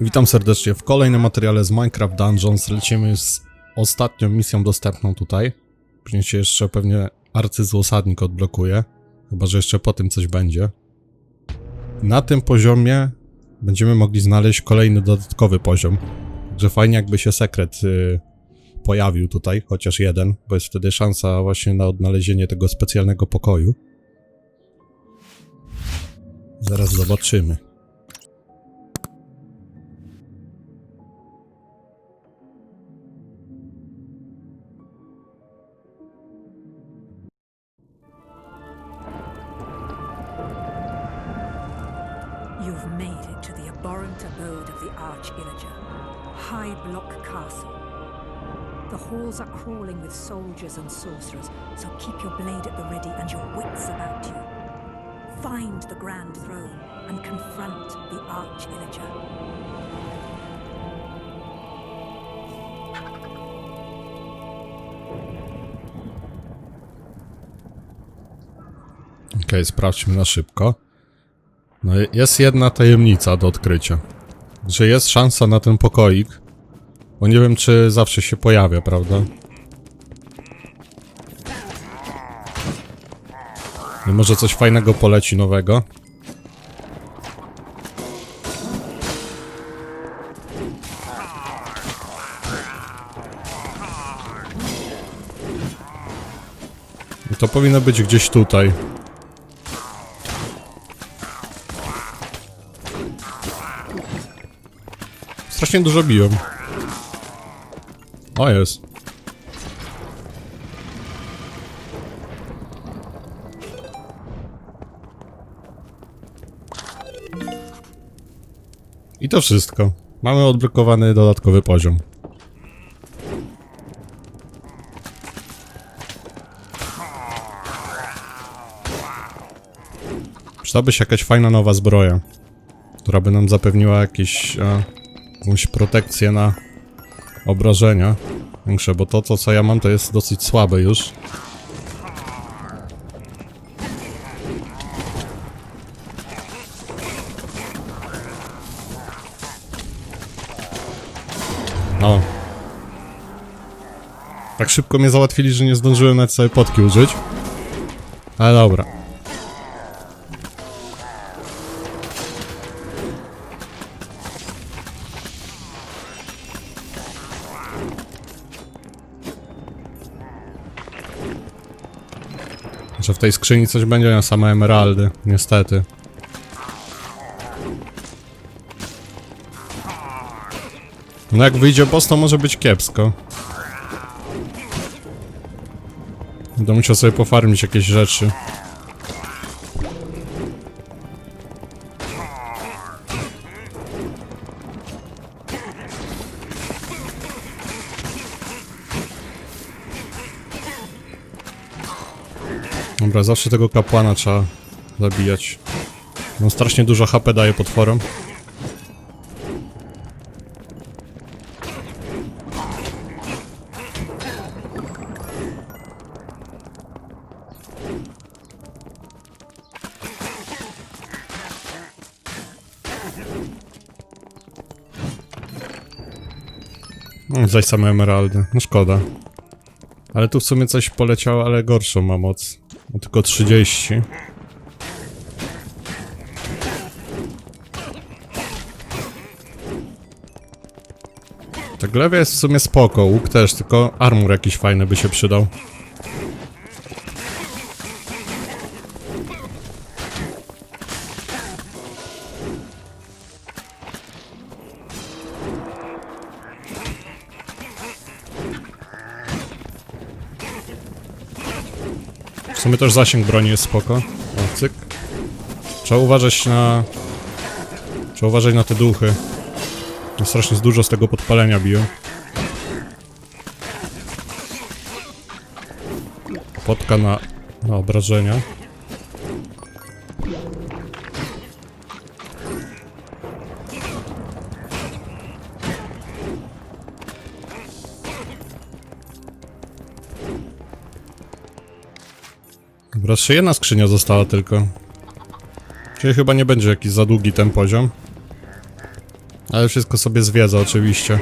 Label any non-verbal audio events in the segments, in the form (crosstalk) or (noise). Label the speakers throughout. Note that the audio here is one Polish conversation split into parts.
Speaker 1: Witam serdecznie w kolejnym materiale z Minecraft Dungeons. Lecimy z ostatnią misją dostępną tutaj. Później się jeszcze pewnie arcyzłosadnik odblokuje. Chyba, że jeszcze po tym coś będzie. Na tym poziomie będziemy mogli znaleźć kolejny dodatkowy poziom. Także fajnie jakby się sekret y, pojawił tutaj, chociaż jeden, bo jest wtedy szansa właśnie na odnalezienie tego specjalnego pokoju. Zaraz zobaczymy.
Speaker 2: The halls are crawling with soldiers and sorcerers, so keep your blade at the ready and your wits about you. Find the Grand Throne and confront the Arch Illager.
Speaker 1: Okej, sprawdźmy na szybko. No je- jest jedna tajemnica do odkrycia. Że jest szansa na ten pokoik. Bo nie wiem, czy zawsze się pojawia, prawda? I może coś fajnego poleci nowego. To powinno być gdzieś tutaj. Strasznie dużo biją. O, jest. I to wszystko. Mamy odblokowany dodatkowy poziom. Przydałaby się jakaś fajna nowa zbroja, która by nam zapewniła jakieś, e, jakąś protekcję na obrażenia większe, bo to, to co ja mam to jest dosyć słabe już. No. Tak szybko mnie załatwili, że nie zdążyłem nawet sobie potki użyć. Ale dobra. Że w tej skrzyni coś będzie na same emeraldy, niestety. No jak wyjdzie boss, to może być kiepsko. Będę musiał sobie pofarmić jakieś rzeczy. Dobra, zawsze tego kapłana trzeba zabijać. No strasznie dużo HP daje potworom. No, zaś same emeraldy. No szkoda. Ale tu w sumie coś poleciało, ale gorszą ma moc. Tylko 30. Ta glewia jest w sumie spoko, łuk też, tylko armor jakiś fajny by się przydał. Sumie też zasięg broni jest spoko. O, cyk. Trzeba uważać na... Trzeba uważać na te duchy. No strasznie dużo z tego podpalenia biją. Potka na, na obrażenia. Jeszcze jedna skrzynia została tylko. Czyli chyba nie będzie jakiś za długi ten poziom. Ale wszystko sobie zwiedza oczywiście.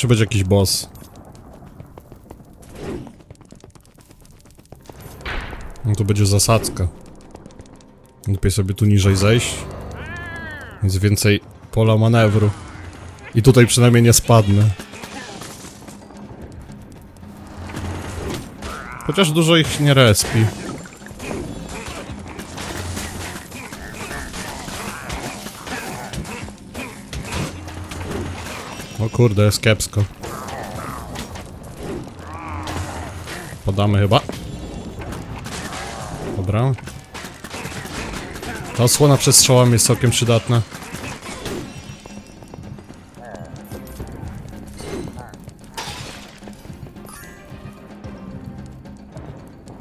Speaker 1: Czy będzie jakiś boss. No to będzie zasadzka. Lepiej sobie tu niżej zejść. Jest więcej pola manewru. I tutaj przynajmniej nie spadnę. Chociaż dużo ich nie respi. Kurde, jest kiepsko. Podamy chyba. Dobra. Ta osłona przed strzałami jest całkiem przydatna.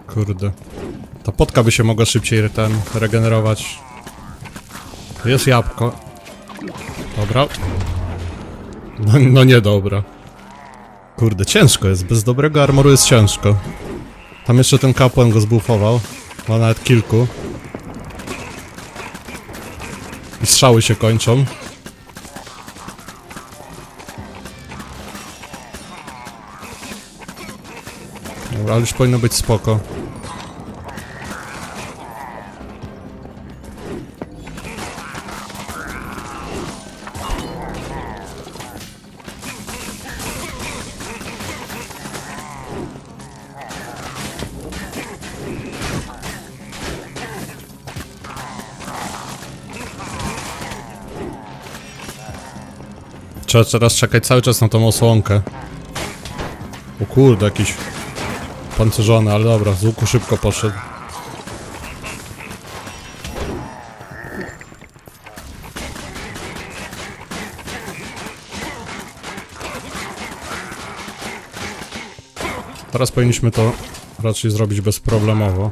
Speaker 1: Kurde. Ta potka by się mogła szybciej ten regenerować. Jest jabłko. Dobra. (laughs) No, no nie dobra. Kurde, ciężko jest. Bez dobrego armoru jest ciężko. Tam jeszcze ten kapłan go zbufował. Ma nawet kilku. I strzały się kończą. Dobra, ale już powinno być spoko. Trzeba teraz czekać cały czas na tą osłonkę. O kurde, jakiś pancerzony, ale dobra, z łuku szybko poszedł. Teraz powinniśmy to raczej zrobić bezproblemowo.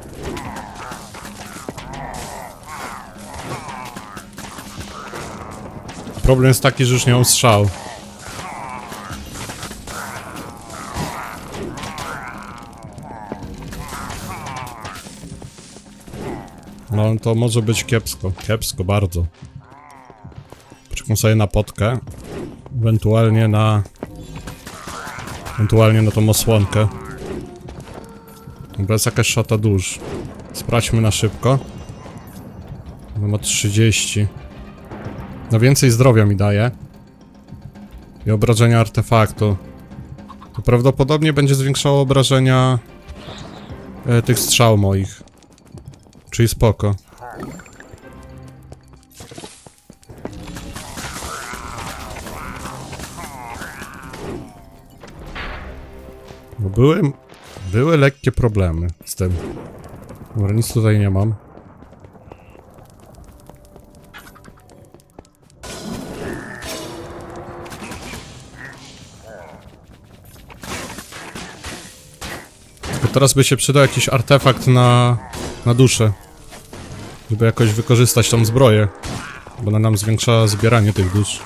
Speaker 1: Problem jest taki, że już nie mam strzał. No to może być kiepsko. Kiepsko bardzo. Poczekam sobie na potkę. Ewentualnie na... Ewentualnie na tą osłonkę. Bo jest jakaś szata dusz. Sprawdźmy na szybko. No ma 30. No więcej zdrowia mi daje. I obrażenia artefaktu. To prawdopodobnie będzie zwiększało obrażenia e, tych strzał moich. Czyli spoko. Bo były, były lekkie problemy z tym. Dobra, nic tutaj nie mam. Teraz by się przydał jakiś artefakt na, na duszę. Żeby jakoś wykorzystać tą zbroję. Bo ona nam zwiększa zbieranie tych dusz.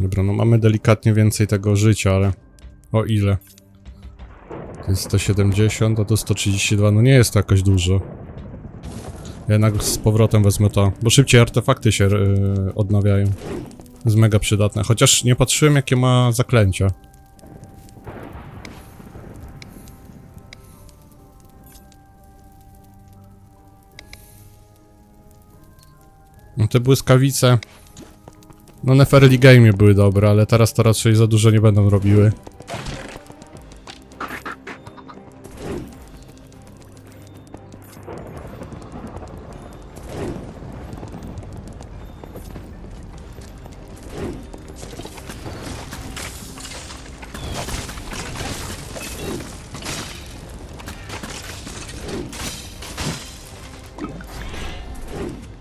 Speaker 1: Dobra, no mamy delikatnie więcej tego życia, ale... O ile? To jest 170, a to 132, no nie jest to jakoś dużo. Jednak z powrotem wezmę to, bo szybciej artefakty się yy, odnawiają. Jest mega przydatne, chociaż nie patrzyłem jakie ma zaklęcia. No te błyskawice... No na early game były dobre, ale teraz to raczej za dużo nie będą robiły.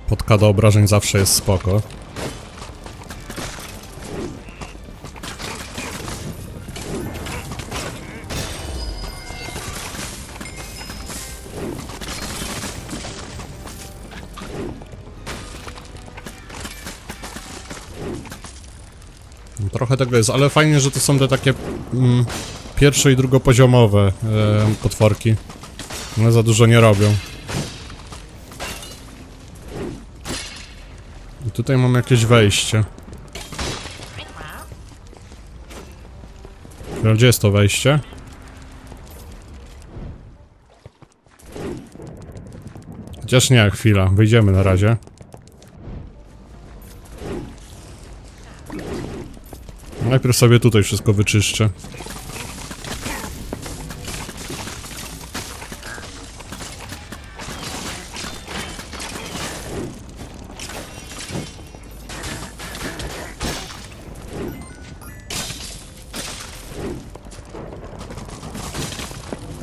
Speaker 1: Podkada obrażeń zawsze jest spoko. Tego jest, ale fajnie, że to są te takie mm, pierwszo- i drugopoziomowe e, potworki. One za dużo nie robią. I tutaj mam jakieś wejście. Gdzie jest to wejście? Chociaż nie, chwila. Wyjdziemy na razie. Najpierw sobie tutaj wszystko wyczyszczę.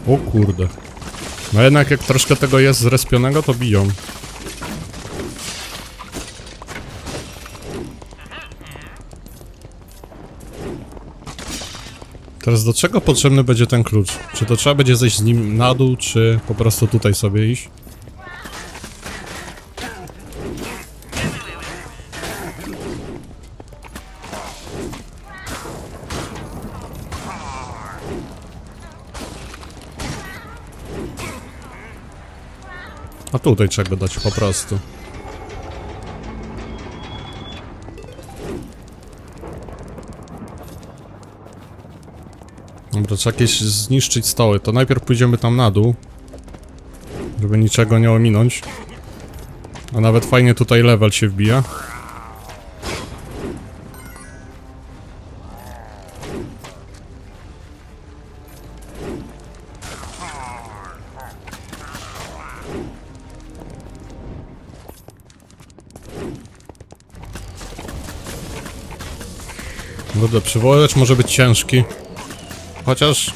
Speaker 1: O kurde. No jednak jak troszkę tego jest zrespionego, to biją. Teraz do czego potrzebny będzie ten klucz? Czy to trzeba będzie zejść z nim na dół, czy po prostu tutaj sobie iść? A tutaj trzeba go dać po prostu. Dobra, trzeba jakieś zniszczyć stoły. To najpierw pójdziemy tam na dół. Żeby niczego nie ominąć. A nawet fajnie tutaj level się wbija. Kurde, przywoływacz może być ciężki. Chociaż...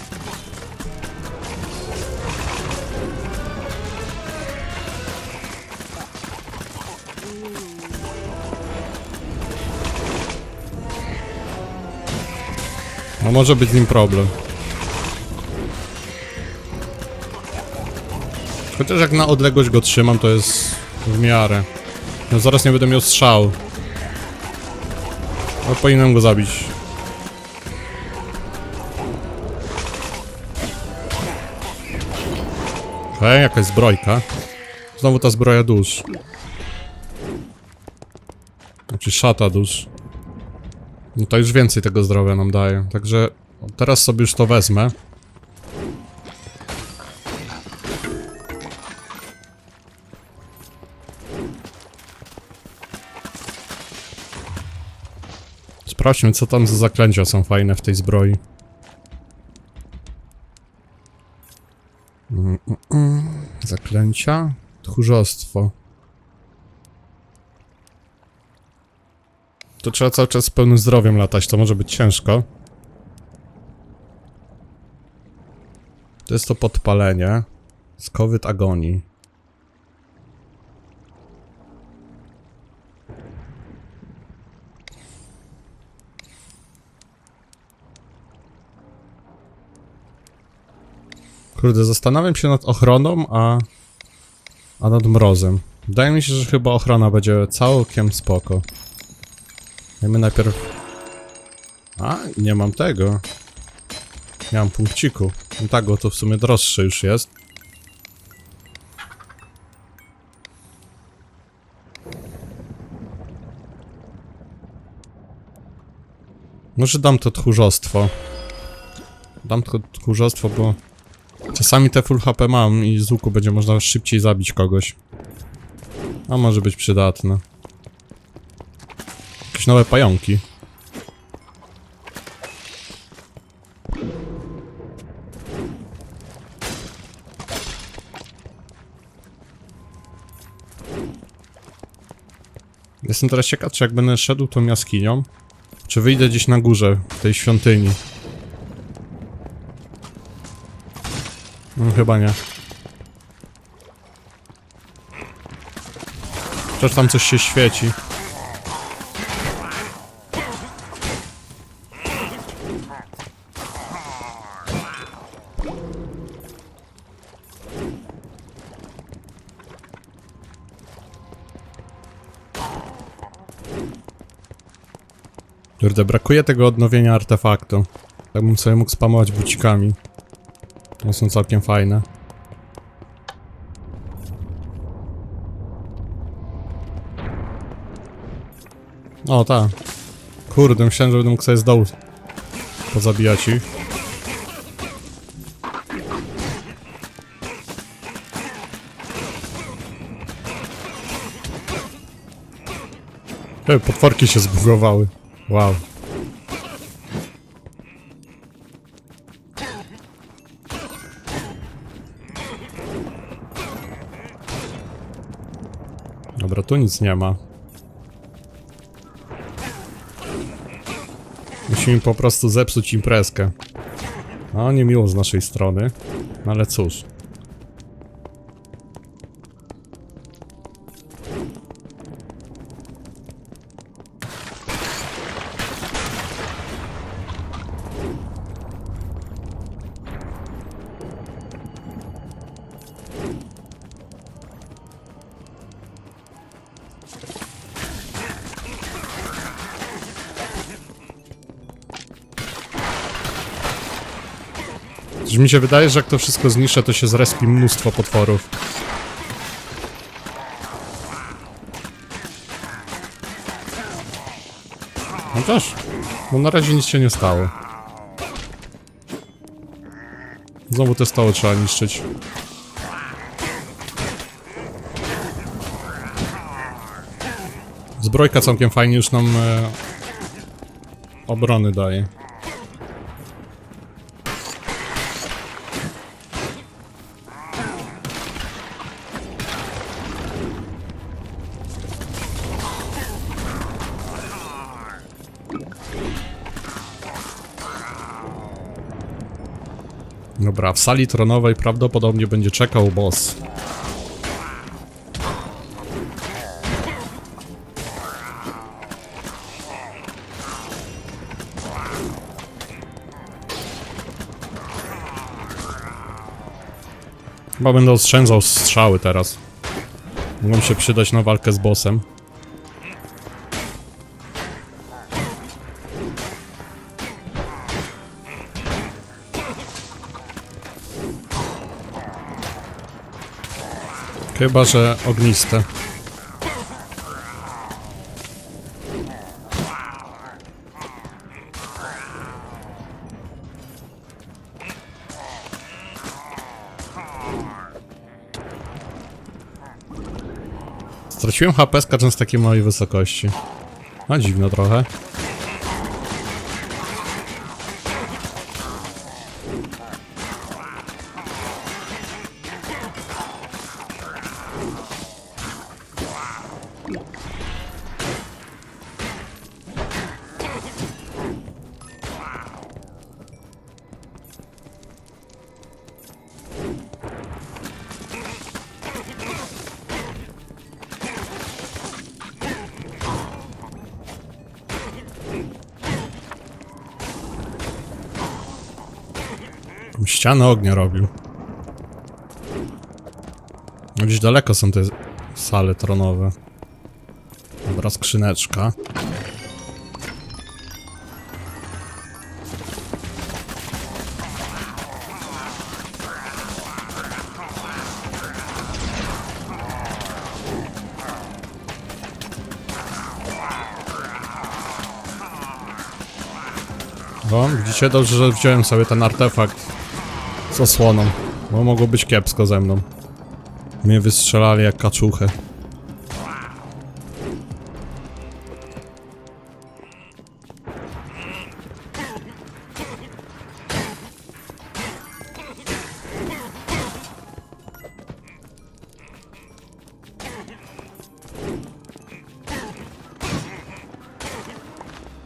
Speaker 1: No może być z nim problem. Chociaż jak na odległość go trzymam, to jest w miarę. No zaraz nie będę miał strzału. No powinienem go zabić. Hej, jakaś zbrojka. Znowu ta zbroja dusz. Znaczy szata dusz. No to już więcej tego zdrowia nam daje. Także teraz sobie już to wezmę. Sprawdźmy, co tam za zaklęcia są fajne w tej zbroi. Mm, mm, mm. Zaklęcia? Tchórzostwo. To trzeba cały czas z pełnym zdrowiem latać, to może być ciężko. To jest to podpalenie. Skowyt agonii. Kurde, zastanawiam się nad ochroną, a... A nad mrozem. Wydaje mi się, że chyba ochrona będzie całkiem spoko. Dajmy najpierw... A, nie mam tego. Mam punkciku. No tak, bo to w sumie droższe już jest. Może dam to tchórzostwo. Dam to tchórzostwo, bo... Czasami te full HP mam i z łuku będzie można szybciej zabić kogoś. A może być przydatne. Jakieś nowe pająki. Jestem teraz ciekaw, czy jak będę szedł tą jaskinią, czy wyjdę gdzieś na górze tej świątyni. No chyba nie. Przecież tam coś się świeci. Kurde, brakuje tego odnowienia artefaktu. Tak bym sobie mógł spamować bucikami. One są całkiem fajne. O, tak. Kurde, myślałem, że będę mógł sobie z dołu pozabijać ich. Ej, potworki się zbugowały. Wow. Tu nic nie ma. Musimy po prostu zepsuć imprezkę. No, nie miło z naszej strony, no ale cóż. Coś mi się wydaje, że jak to wszystko zniszczę, to się zrespi mnóstwo potworów. Chociaż, no na razie nic się nie stało. Znowu te stoły trzeba niszczyć. Zbrojka całkiem fajnie już nam e, obrony daje. Dobra, w sali tronowej prawdopodobnie będzie czekał boss. Chyba będę oszczędzał strzały teraz. Mogą się przydać na walkę z bossem. Chyba, że ogniste. Straciłem HP skacząc z takiej małej wysokości. A dziwno trochę. Ścianę ognia robił. No Gdzieś daleko są te sale tronowe. Dobra, skrzyneczka. O, widzicie? Dobrze, że wziąłem sobie ten artefakt z osłoną, bo mogło być kiepsko ze mną. Mnie wystrzelali jak kaczuchę.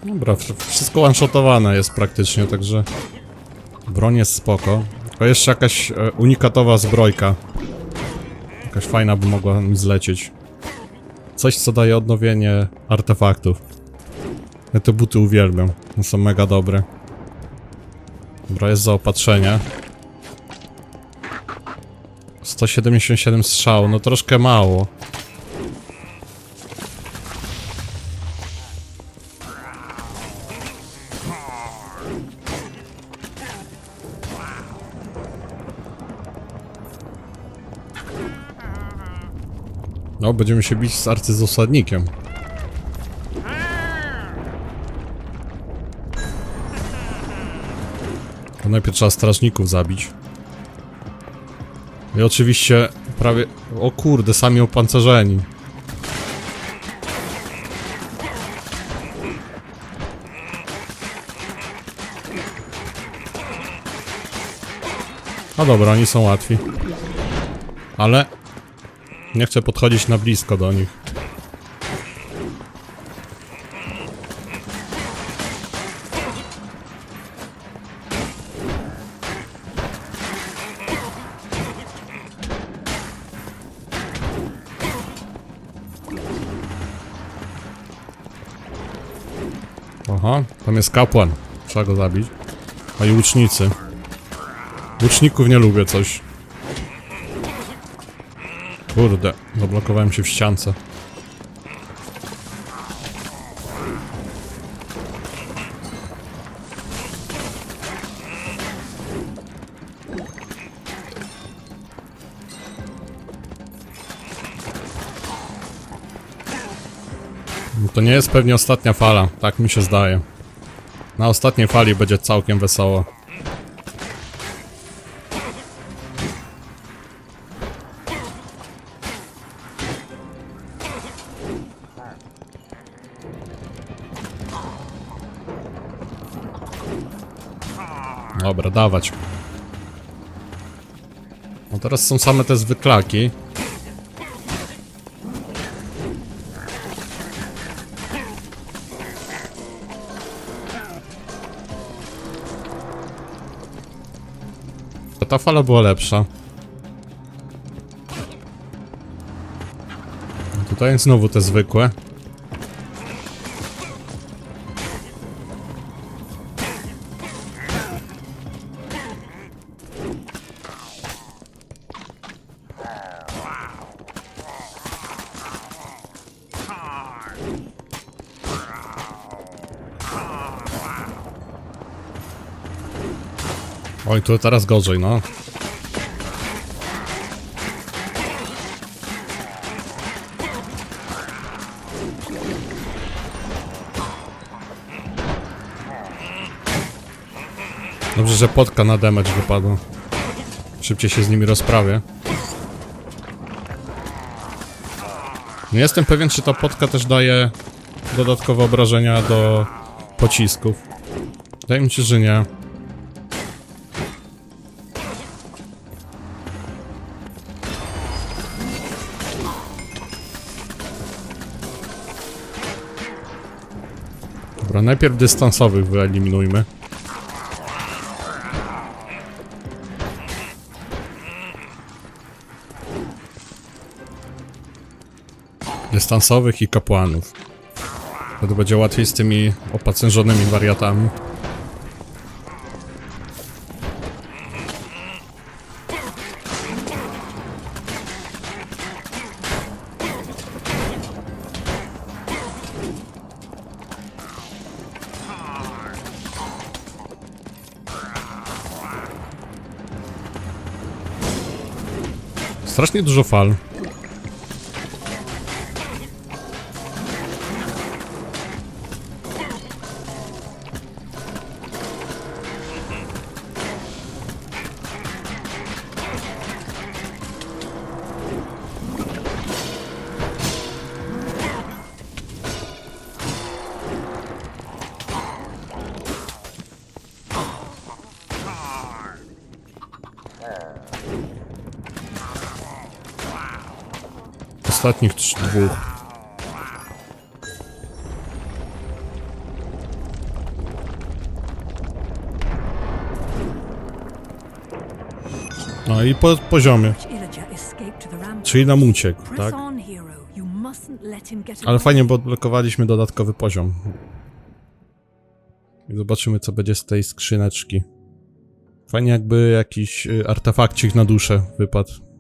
Speaker 1: Dobra, wszystko one-shotowane jest praktycznie, także broń jest spoko. Tylko jeszcze jakaś e, unikatowa zbrojka. Jakaś fajna by mogła mi zlecieć. Coś, co daje odnowienie artefaktów. Ja te buty uwielbiam. One są mega dobre. Dobra, jest zaopatrzenie. 177 strzał, no troszkę mało. Będziemy się bić z arcyzosadnikiem. To najpierw trzeba strażników zabić. I oczywiście prawie... O kurde, sami opancerzeni. No dobra, oni są łatwi. Ale... Nie chcę podchodzić na blisko do nich. Aha, tam jest kapłan. Trzeba go zabić. A i łucznicy. Łuczników nie lubię coś. Kurde, zablokowałem się w ściance. No To nie jest pewnie ostatnia fala, tak mi się zdaje. Na ostatniej fali będzie całkiem wesoło. No teraz są same te zwyklaki. Ta fala była lepsza. Tutaj znowu te zwykłe. Tu teraz gorzej, no. Dobrze, że potka na damage wypadła. Szybciej się z nimi rozprawię. Nie jestem pewien, czy ta potka też daje dodatkowe obrażenia do pocisków. Wydaje mi się, że nie. Najpierw dystansowych wyeliminujmy. Dystansowych i kapłanów. Wtedy będzie łatwiej z tymi opacężonymi wariatami. Strasznie dużo fal. Ostatnich dwóch. No i po poziomie. Czyli nam uciekł, tak? Ale fajnie, bo odblokowaliśmy dodatkowy poziom. I zobaczymy, co będzie z tej skrzyneczki. Fajnie, jakby jakiś y, artefakcik na duszę wypadł.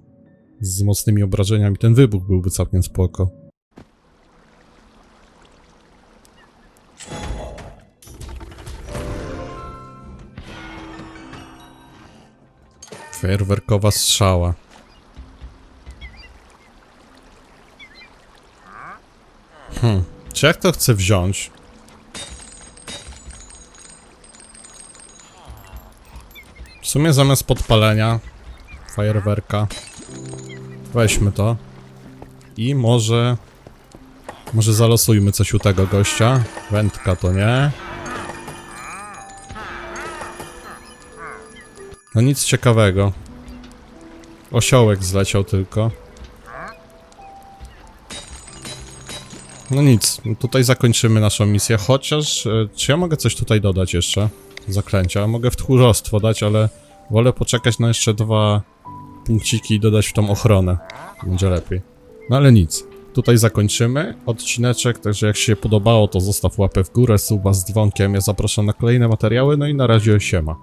Speaker 1: Z mocnymi obrażeniami. Ten wybuch byłby całkiem spoko. Fajerwerkowa strzała. Hmm. Czy jak to chcę wziąć? W sumie zamiast podpalenia fajerwerka weźmy to i może może zalosujmy coś u tego gościa. Wędka to nie. No nic ciekawego. Osiołek zleciał tylko. No nic, tutaj zakończymy naszą misję, chociaż e, czy ja mogę coś tutaj dodać jeszcze? Zaklęcia. Mogę w tchórzostwo dać, ale wolę poczekać na jeszcze dwa punkciki dodać w tą ochronę. Będzie lepiej. No ale nic. Tutaj zakończymy odcineczek, także jak się podobało, to zostaw łapę w górę, suba z dzwonkiem. Ja zapraszam na kolejne materiały, no i na razie siema.